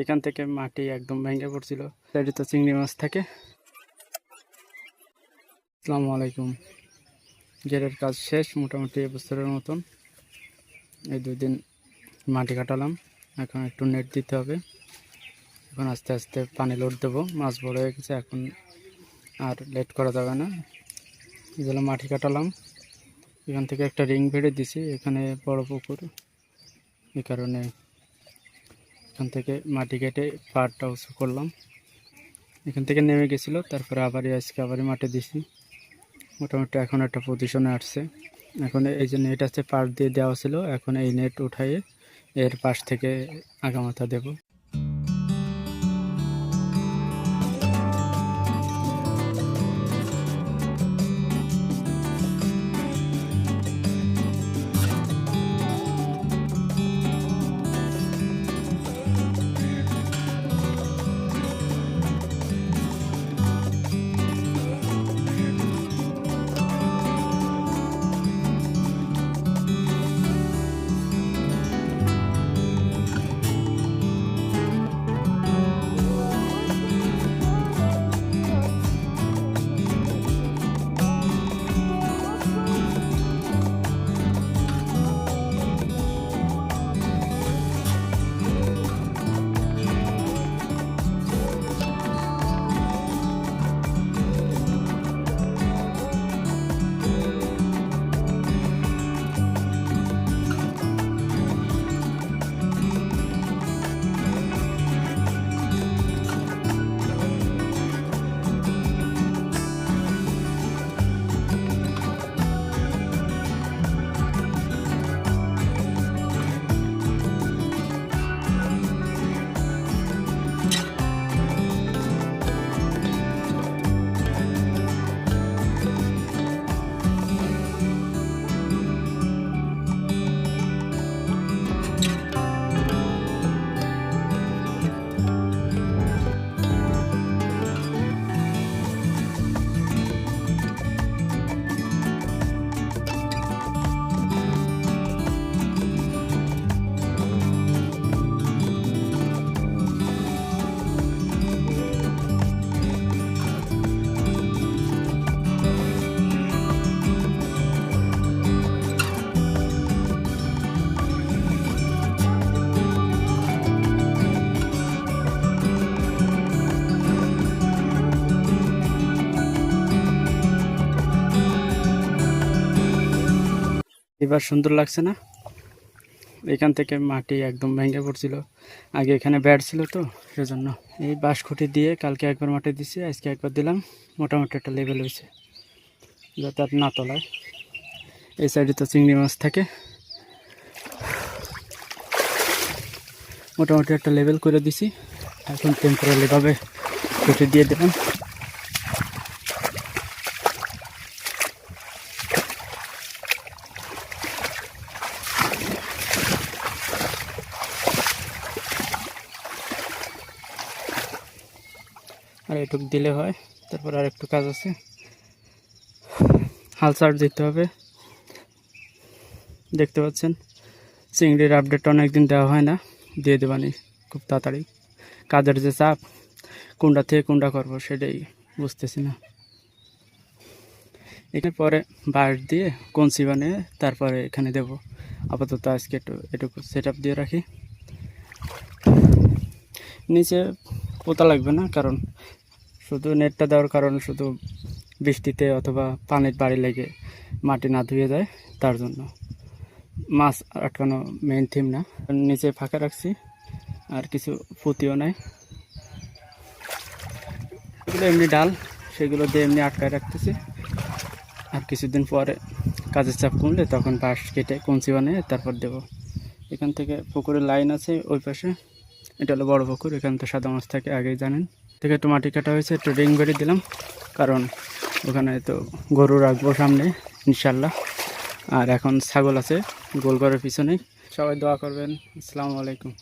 এখান থেকে মাটি একদম ভেঙে পড়ছিল। সাইডে তো চিংড়ি মাছ থাকে। আসসালামু আলাইকুম। গেটের কাজ শেষ, মোটামুটি এবছরের মতন। এই দুই দিন মাটি কাটালাম। এখন একটু নেট দিতে হবে। এখন আস্তে আস্তে পানি লোড দেবো। মাছ বড় হয়ে গেছে, এখন আর লেট করা যাবে না। এগুলো মাটি কাটালাম। এখান থেকে একটা রিং ভেড়ে দিছি এখানে বড় পুকুর। এই কারণে এখান থেকে মাটি কেটে পাড়টা উঁচু করলাম। এখান থেকে নেমে গেছিল, তারপরে আবারই আজকে আবারই মাটি দিছি। মোটামুটি এখন একটা পজিশনে আসছে। এখন এই যে নেট আছে, পাড় দিয়ে দেওয়া ছিল, এখন এই নেট উঠাইয়ে এর পাশ থেকে আগামাথা দেবো। এবার সুন্দর লাগছে না? এখান থেকে মাটি একদম ভেঙে পড়ছিল। আগে এখানে ব্যাট ছিল তো, সেজন্য এই বাঁশখুঁটি দিয়ে কালকে একবার মাটি দিছি, আজকে একবার দিলাম, মোটামুটি একটা লেভেল হয়েছে, যাতে আর না তলায়। এই সাইডে তো চিংড়ি মাছ থাকে। মোটামুটি একটা লেভেল করে দিছি। এখন টেম্পোরারিভাবে খুঁটি দিয়ে দিলাম। এটুক দিলে হয়। তারপর আর একটু কাজ আছে। হাল চার্জ দিতে হবে। দেখতে পাচ্ছেন, চিংড়ির আপডেট অনেক দিন দেওয়া হয় না। দিয়ে দেবানি খুব তাড়াতাড়ি। কাজের যে চাপ, কোনটা থেকে কোনটা করব সেটাই বুঝতেছি না। এখানে পরে বাঁশ দিয়ে কঞ্চি বানিয়ে তারপরে এখানে দেব। আপাতত আজকে একটু এটুকু সেট দিয়ে রাখি। নিচে পোতা লাগবে না, কারণ শুধু নেটটা দেওয়ার কারণ শুধু বৃষ্টিতে অথবা পানির বাড়ি লেগে মাটি না ধুয়ে যায় তার জন্য। মাছ আটকানো মেইন থিম না। নিচে ফাঁকা রাখছি, আর কিছু পুঁতিও নাই। এগুলো এমনি ডাল, সেগুলো দিয়ে এমনি আটকায় রাখতেছি। আর কিছুদিন পরে কাজের চাপ কমলে তখন বাঁশ কেটে কঞ্চি বানিয়ে তারপর দেব। এখান থেকে পুকুরের লাইন আছে ওই পাশে। এটা হলো বড় পুকুর, এখানে তো সাদা মাছ থাকে, আগেই জানেন। থেকে একটু মাটি কাটা হয়েছে, একটু রিং বেড়ে দিলাম। কারণ ওখানে তো গরু রাখব সামনে ইনশাল্লাহ আর এখন ছাগল আছে গোল ঘরের পিছনে। সবাই দোয়া করবেন। আসসালামু আলাইকুম।